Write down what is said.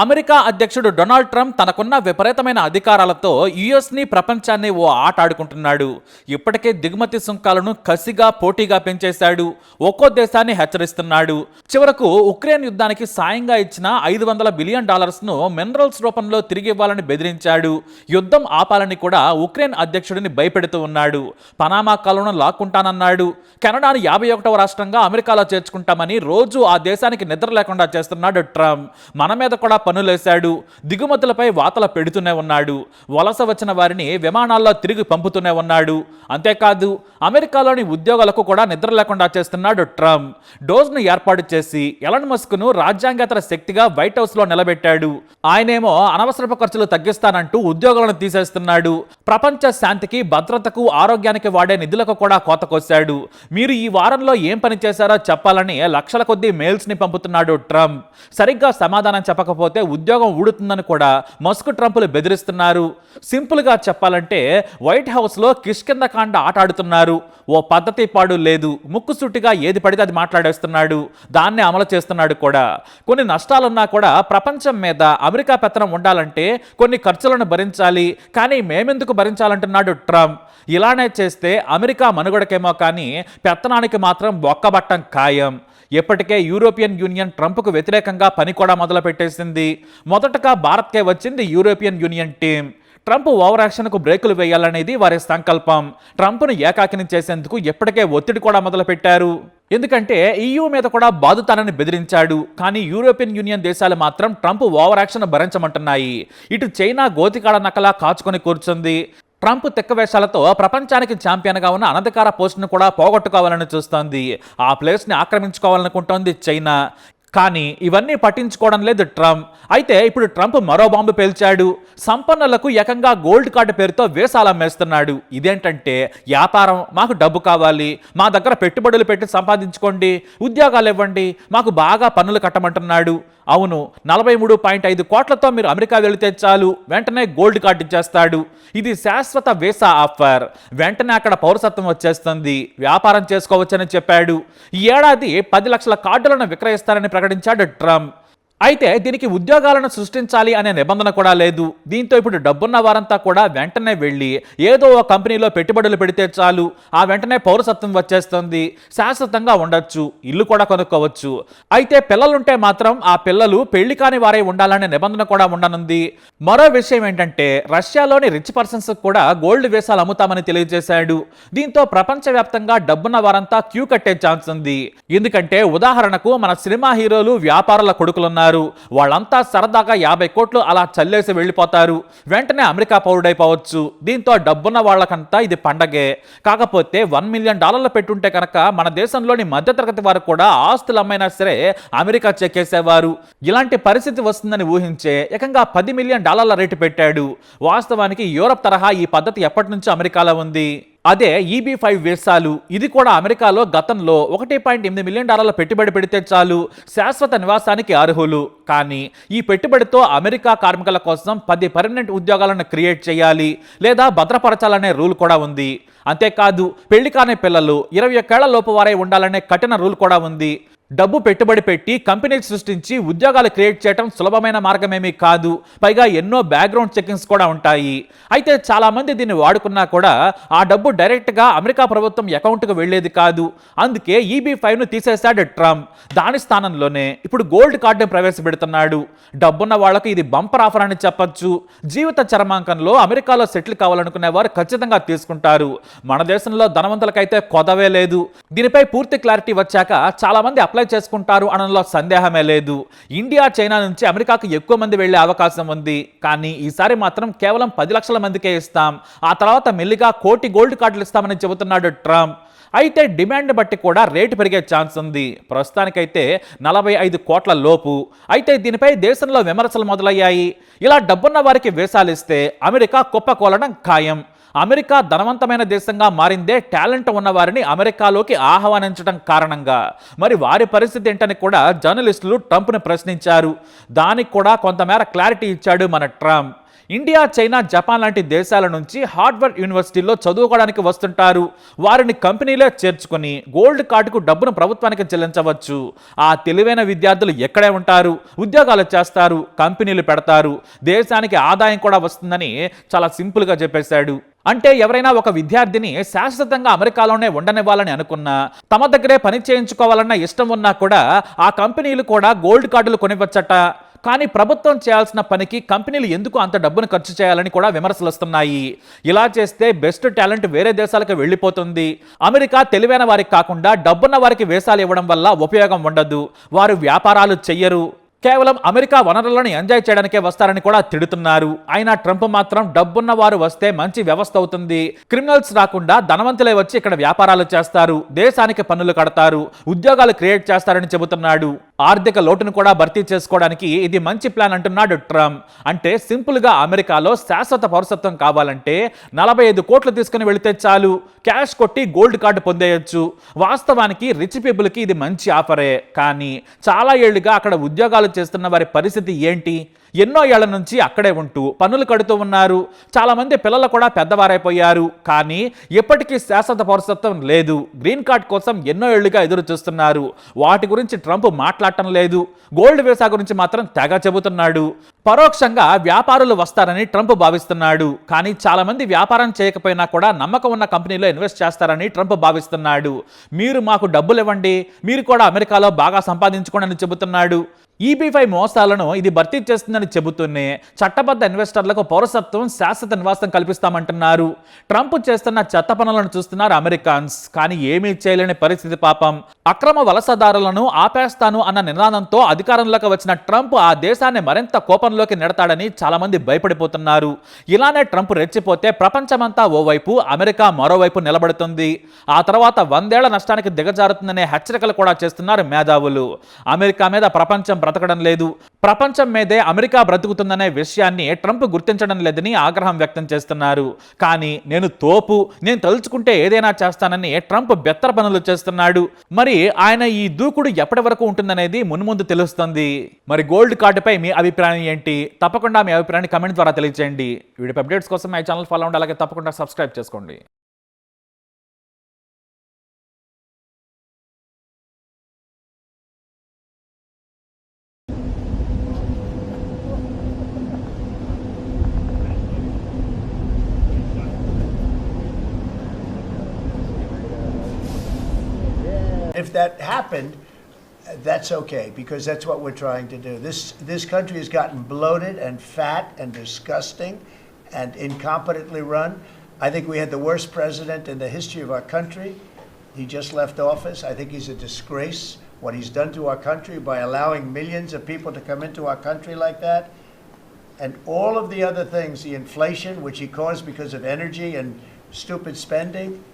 America అధ్యక్షుడు Donald Trump తనకున్న విపరీతమైన అధికారాలతో యుఎస్ని ప్రపంచాన్ని ఓ ఆట ఆడుకుంటున్నాడు. ఇప్పటికే దిగుమతి సుంకాలను కసిగా పోటీగా పెంచేశాడు. ఒక్కో దేశాన్ని హెచ్చరిస్తున్నాడు. చివరకు ఉక్రెయిన్ యుద్ధానికి సాయంగా ఇచ్చిన ఐదు వందల బిలియన్ డాలర్స్ను మినరల్స్ రూపంలో తిరిగి ఇవ్వాలని బెదిరించాడు. యుద్ధం ఆపాలని కూడా ఉక్రెయిన్ అధ్యక్షుడిని భయపెడుతూ ఉన్నాడు. పనామా కాలంలో లాక్కుంటానన్నాడు. కెనడాను యాభై ఒకటవ రాష్ట్రంగా అమెరికాలో చేర్చుకుంటామని రోజు ఆ దేశానికి నిద్ర లేకుండా చేస్తున్నాడు ట్రంప్. మన మీద కూడా పనులేశాడు. దిగుమతులపై వాతల పెడుతూనే ఉన్నాడు. వలస వచ్చిన వారిని విమానాల్లో తిరిగి పంపుతూనే ఉన్నాడు. అంతేకాదు అమెరికాలోని ఉద్యోగాలకు కూడా నిద్ర లేకుండా చేస్తున్నాడు ట్రంప్. డోజ్ను ఏర్పాటు చేసి ఎలన్ మస్క్ను రాజ్యాంగేతర శక్తిగా వైట్ హౌస్లో నిలబెట్టాడు. ఆయనేమో అనవసరపు ఖర్చులు తగ్గిస్తానంటూ ఉద్యోగాలను తీసేస్తున్నాడు. ప్రపంచ శాంతికి భద్రతకు ఆరోగ్యానికి వాడే నిధులకు కూడా కోత కోశాడు. మీరు ఈ వారంలో ఏం పని చేశారో చెప్పాలని లక్షల కొద్దీ మెయిల్స్ని పంపుతున్నాడు ట్రంప్. సరిగ్గా సమాధానం చెప్పకపోతే ఉద్యోగం ఊడుతుందని కూడా మస్క్ ట్రంప్లు బెదిరిస్తున్నారు. సింపుల్గా చెప్పాలంటే వైట్ హౌస్లో కిష్కిందకాండ ఆట ఆడుతున్నారు. ఓ పద్ధతి పాడు లేదు. ముక్కుసూటిగా ఏది పడితే అది మాట్లాడేస్తున్నాడు. దాన్ని అమలు చేస్తున్నాడు కూడా. కొన్ని నష్టాలున్నా కూడా ప్రపంచం మీద అమెరికా పెత్తనం ఉండాలంటే కొన్ని ఖర్చులను భరించాలి. కానీ మేమెందుకు భరించాలంటున్నాడు ట్రంప్. ఇలానే చేస్తే అమెరికా మనుగడకేమో కానీ పెత్తనానికి మాత్రం బొక్కబట్టం ఖాయం. ఇప్పటికే యూరోపియన్ యూనియన్ ట్రంప్కు వ్యతిరేకంగా పని కూడా మొదలుపెట్టేసింది. మొదటగా భారత్కే వచ్చింది European union team Trump over యాక్షన్కు బ్రేకులు వేయాలనేది వారి సంకల్పం. ట్రంప్ను ఏకాకిని చేసేందుకు ఇప్పటికే ఒత్తిడి కూడా మొదలుపెట్టారు. ఎందుకంటే ఈయూ మీద కూడా బాధుతానని బెదిరించాడు. కానీ యూరోపియన్ యూనియన్ దేశాలు మాత్రం ట్రంప్ ఓవర్ యాక్షన్ భరించమంటున్నాయి. ఇటు చైనా గోతికాడ నకలా కాచుకొని కూర్చుంది. ట్రంప్ తెక్కవేషాలతో ప్రపంచానికి ఛాంపియన్గా ఉన్న అనధికార పోస్టును కూడా పోగొట్టుకోవాలని చూస్తోంది. ఆ ప్లేస్ని ఆక్రమించుకోవాలనుకుంటోంది చైనా. కానీ ఇవన్నీ పట్టించుకోవడం లేదు ట్రంప్. అయితే ఇప్పుడు ట్రంప్ మరో బాంబు పేల్చాడు. సంపన్నులకు ఏకంగా గోల్డ్ కార్డు పేరుతో వేసాలు అమ్మేస్తున్నాడు. ఇదేంటంటే వ్యాపారం మాకు డబ్బు కావాలి. మా దగ్గర పెట్టుబడులు పెట్టి సంపాదించుకోండి. ఉద్యోగాలు ఇవ్వండి. మాకు బాగా పన్నులు కట్టమంటున్నాడు. అవును నలభై మూడు పాయింట్ ఐదు కోట్లతో మీరు అమెరికా వెళితే చాలు వెంటనే గోల్డ్ కార్డు ఇచ్చేస్తాడు. ఇది శాశ్వత వీసా ఆఫర్. వెంటనే అక్కడ పౌరసత్వం వచ్చేస్తుంది. వ్యాపారం చేసుకోవచ్చని చెప్పాడు. ఈ ఏడాది పది లక్షల కార్డులను విక్రయిస్తారని ప్రకటించాడు ట్రంప్. అయితే దీనికి ఉద్యోగాలను సృష్టించాలి అనే నిబంధన కూడా లేదు. దీంతో ఇప్పుడు డబ్బున్న వారంతా కూడా వెంటనే వెళ్ళి ఏదో ఒక కంపెనీలో పెట్టుబడులు పెడితే చాలు. ఆ వెంటనే పౌరసత్వం వచ్చేస్తుంది. శాశ్వతంగా ఉండొచ్చు. ఇల్లు కూడా కొనుక్కోవచ్చు. అయితే పిల్లలుంటే మాత్రం ఆ పిల్లలు పెళ్ళి కాని వారే ఉండాలనే నిబంధన కూడా ఉండనుంది. మరో విషయం ఏంటంటే రష్యాలోని రిచ్ పర్సన్స్ కూడా గోల్డ్ వేసాలు అమ్ముతామని తెలియజేశాడు. దీంతో ప్రపంచవ్యాప్తంగా డబ్బున్న వారంతా క్యూ కట్టే ఛాన్స్ ఉంది. ఎందుకంటే ఉదాహరణకు మన సినిమా హీరోలు వ్యాపారుల కొడుకులున్నారు. వాళ్ళంతా సరదాగా యాభై కోట్లు అలా చల్లేసి వెళ్ళిపోతారు. వెంటనే అమెరికా పౌరుడైపోవచ్చు. దీంతో డబ్బున్న వాళ్ళకంతా ఇది పండగే. కాకపోతే వన్ మిలియన్ డాలర్లు పెట్టుంటే కనుక మన దేశంలోని మధ్యతరగతి వారు కూడా ఆస్తులు అమ్మైనా సరే అమెరికా చెక్కేసేవారు ఇలాంటి పరిస్థితి వస్తుందని ఊహించే ఏకంగా పది మిలియన్ డాలర్ల రేటు పెట్టాడు. వాస్తవానికి యూరప్ తరహా ఈ పద్ధతి ఎప్పటి నుంచో అమెరికాలో ఉంది. అదే ఈబీ ఫైవ్ వీసాలు ఇది కూడా అమెరికాలో గతంలో ఒకటి పాయింట్ ఎనిమిది మిలియన్ డాలర్ల పెట్టుబడి పెడితే చాలు శాశ్వత నివాసానికి అర్హులు. కానీ ఈ పెట్టుబడితో అమెరికా కార్మికుల కోసం పది పర్మనెంట్ ఉద్యోగాలను క్రియేట్ చేయాలి లేదా భద్రపరచాలనే రూల్ కూడా ఉంది. అంతేకాదు పెళ్ళి కాని పిల్లలు ఇరవై ఒక్కేళ్ళ లోపు వారై ఉండాలనే కఠిన రూల్ కూడా ఉంది. డబ్బు పెట్టుబడి పెట్టి కంపెనీ సృష్టించి ఉద్యోగాలు క్రియేట్ చేయడం సులభమైన మార్గమేమీ కాదు. పైగా ఎన్నో బ్యాక్గ్రౌండ్ చెకింగ్స్ కూడా ఉంటాయి. అయితే చాలామంది దీన్ని వాడుకున్నా కూడా ఆ డబ్బు డైరెక్ట్గా అమెరికా ప్రభుత్వం అకౌంట్కు వెళ్ళేది కాదు. అందుకే ఈబీ ఫైవ్ను తీసేశాడు ట్రంప్. దాని స్థానంలోనే ఇప్పుడు గోల్డ్ కార్డును ప్రవేశపెడుతున్నాడు. డబ్బున్న వాళ్ళకు ఇది బంపర్ ఆఫర్ అని చెప్పొచ్చు. జీవిత చరమాంకంలో అమెరికాలో సెటిల్ కావాలనుకునే వారు ఖచ్చితంగా తీసుకుంటారు. మన దేశంలో ధనవంతులకైతే కొదవే లేదు. దీనిపై పూర్తి క్లారిటీ వచ్చాక చాలా మంది అప్లై చేసుకుంటారు అనడంలో సందేహమే లేదు. ఇండియా చైనా నుంచి అమెరికాకు ఎక్కువ మంది వెళ్ళే అవకాశం ఉంది. కానీ ఈసారి మాత్రం కేవలం పది లక్షల మందికే ఇస్తాం. ఆ తర్వాత మెల్లిగా కోటి గోల్డ్ కార్డులు ఇస్తామని చెబుతున్నాడు ట్రంప్. అయితే డిమాండ్ బట్టి కూడా రేటు పెరిగే ఛాన్స్ ఉంది. ప్రస్తుతానికైతే నలభై ఐదు కోట్ల లోపు. అయితే దీనిపై దేశంలో విమర్శలు మొదలయ్యాయి. ఇలా డబ్బున్న వారికి వేసాలిస్తే అమెరికా కుప్పకూలడం ఖాయం. అమెరికా ధనవంతమైన దేశంగా మారిందే టాలెంట్ ఉన్నవారిని అమెరికాలోకి ఆహ్వానించడం కారణంగా. మరి వారి పరిస్థితి ఏంటని కూడా జర్నలిస్టులు ట్రంప్ను ప్రశ్నించారు. దానికి కూడా కొంతమేర క్లారిటీ ఇచ్చాడు మన ట్రంప్. ఇండియా చైనా జపాన్ లాంటి దేశాల నుంచి హార్డ్వర్డ్ యూనివర్సిటీలో చదువుకోవడానికి వస్తుంటారు. వారిని కంపెనీలే చేర్చుకొని గోల్డ్ కార్డుకు డబ్బును ప్రభుత్వానికి చెల్లించవచ్చు. ఆ తెలివైన విద్యార్థులు ఎక్కడే ఉంటారు? ఉద్యోగాలు చేస్తారు కంపెనీలు పెడతారు. దేశానికి ఆదాయం కూడా వస్తుందని చాలా సింపుల్గా చెప్పేశాడు. అంటే ఎవరైనా ఒక విద్యార్థిని శాశ్వతంగా అమెరికాలోనే ఉండనివ్వాలని అనుకున్నా తమ దగ్గరే పని చేయించుకోవాలన్న ఇష్టం ఉన్నా కూడా ఆ కంపెనీలు కూడా గోల్డ్ కార్డులు కొనివచ్చట కానీ ప్రభుత్వం చేయాల్సిన పనికి కంపెనీలు ఎందుకు అంత డబ్బును ఖర్చు చేయాలని కూడా విమర్శలు వస్తున్నాయి. ఇలా చేస్తే బెస్ట్ టాలెంట్ వేరే దేశాలకు వెళ్ళిపోతుంది. అమెరికా తెలివైన వారికి కాకుండా డబ్బున్న వారికి వేసాలు ఇవ్వడం వల్ల ఉపయోగం ఉండదు. వారు వ్యాపారాలు చెయ్యరు. కేవలం అమెరికా వనరులను ఎంజాయ్ చేయడానికే వస్తారని కూడా తిడుతున్నారు. అయినా ట్రంప్ మాత్రం డబ్బున్న వారు వస్తే మంచి వ్యవస్థ అవుతుంది. క్రిమినల్స్ రాకుండా ధనవంతులే వచ్చి ఇక్కడ వ్యాపారాలు చేస్తారు. దేశానికి పన్నులు కడతారు. ఉద్యోగాలు క్రియేట్ చేస్తారని చెబుతున్నాడు. ఆర్థిక లోటును కూడా భర్తీ చేసుకోవడానికి ఇది మంచి ప్లాన్ అంటున్నాడు ట్రంప్. అంటే సింపుల్గా అమెరికాలో శాశ్వత పౌరసత్వం కావాలంటే నలభై ఐదు కోట్లు తీసుకుని వెళితే చాలు. క్యాష్ కొట్టి గోల్డ్ కార్డు పొందేయచ్చు. వాస్తవానికి రిచ్ పీపుల్కి ఇది మంచి ఆఫరే. కానీ చాలా ఏళ్ళుగా అక్కడ ఉద్యోగాలు చేస్తున్న వారి పరిస్థితి ఏంటి? ఎన్నో ఏళ్ళ నుంచి అక్కడే ఉంటూ పన్నులు కడుతూ ఉన్నారు. చాలామంది పిల్లలు కూడా పెద్దవారైపోయారు. కానీ ఇప్పటికీ శాశ్వత పౌరసత్వం లేదు. గ్రీన్ కార్డ్ కోసం ఎన్నో ఏళ్ళుగా ఎదురు చూస్తున్నారు. వాటి గురించి ట్రంప్ మాట్లాడటం లేదు. గోల్డ్ వీసా గురించి మాత్రం తెగ చెబుతున్నాడు. పరోక్షంగా వ్యాపారులు వస్తారని ట్రంప్ భావిస్తున్నాడు. కానీ చాలామంది వ్యాపారం చేయకపోయినా కూడా నమ్మకం ఉన్న కంపెనీలో ఇన్వెస్ట్ చేస్తారని ట్రంప్ భావిస్తున్నాడు. మీరు మాకు డబ్బులు ఇవ్వండి. మీరు కూడా అమెరికాలో బాగా సంపాదించుకోండి అని చెబుతున్నాడు. ఈబీ ఫైవ్ మోసాలను ఇది భర్తీ చేస్తుందని చెబుతూనే చట్టబద్ధ ఇన్వెస్టర్లకు పౌరసత్వం శాశ్వత నివాసం కల్పిస్తామంటున్నారు. ట్రంప్ చేస్తున్న చెత్త పనులను చూస్తున్నారు అమెరికన్స్ కానీ ఏమీ చేయలేని పరిస్థితి పాపం. అక్రమ వలసదారులను ఆపేస్తాను అన్న నినాదంతో అధికారంలోకి వచ్చిన ట్రంప్ ఆ దేశాన్ని మరింత కోపంలోకి నెడతాడని చాలా మంది భయపడిపోతున్నారు. ఇలానే ట్రంప్ రెచ్చిపోతే ప్రపంచమంతా ఓవైపు అమెరికా మరోవైపు నిలబడుతుంది. ఆ తర్వాత వందేళ్ళ నష్టానికి దిగజారుతుందనే హెచ్చరికలు కూడా చేస్తున్నారు మేధావులు. అమెరికా మీద ప్రపంచం బ్రతకడం లేదు. ప్రపంచం మీదే అమెరికా బ్రతుకుతుందనే విషయాన్ని ట్రంప్ గుర్తించడం లేదని ఆగ్రహం వ్యక్తం చేస్తున్నారు. కానీ నేను తోపు నేను తలుచుకుంటే ఏదైనా చేస్తానని ట్రంప్ బెత్తర పనులు చేస్తున్నాడు. మరి ఆయన ఈ దూకుడు ఎప్పటి వరకు ఉంటుందనేది మున్ముందు తెలుస్తుంది. మరి గోల్డ్ కార్డుపై మీ అభిప్రాయం ఏంటి? తప్పకుండా మీ అభిప్రాయాన్ని కమెంట్ ద్వారా తెలియజేయండి వీడియో అప్డేట్స్ కోసం మా ఛానల్ ఫాలో అవ్వండి అలాగే తప్పకుండా సబ్స్క్రైబ్ చేసుకోండి. If that happened, that's okay, because that's what we're trying to do. This, this country has gotten bloated and fat and disgusting and incompetently run. I think we had the worst president in the history of our country. He just left office. I think he's a disgrace, what he's done to our country by allowing millions of people to come into our country like that. And all of the other things, the inflation, which he caused because of energy and stupid spending,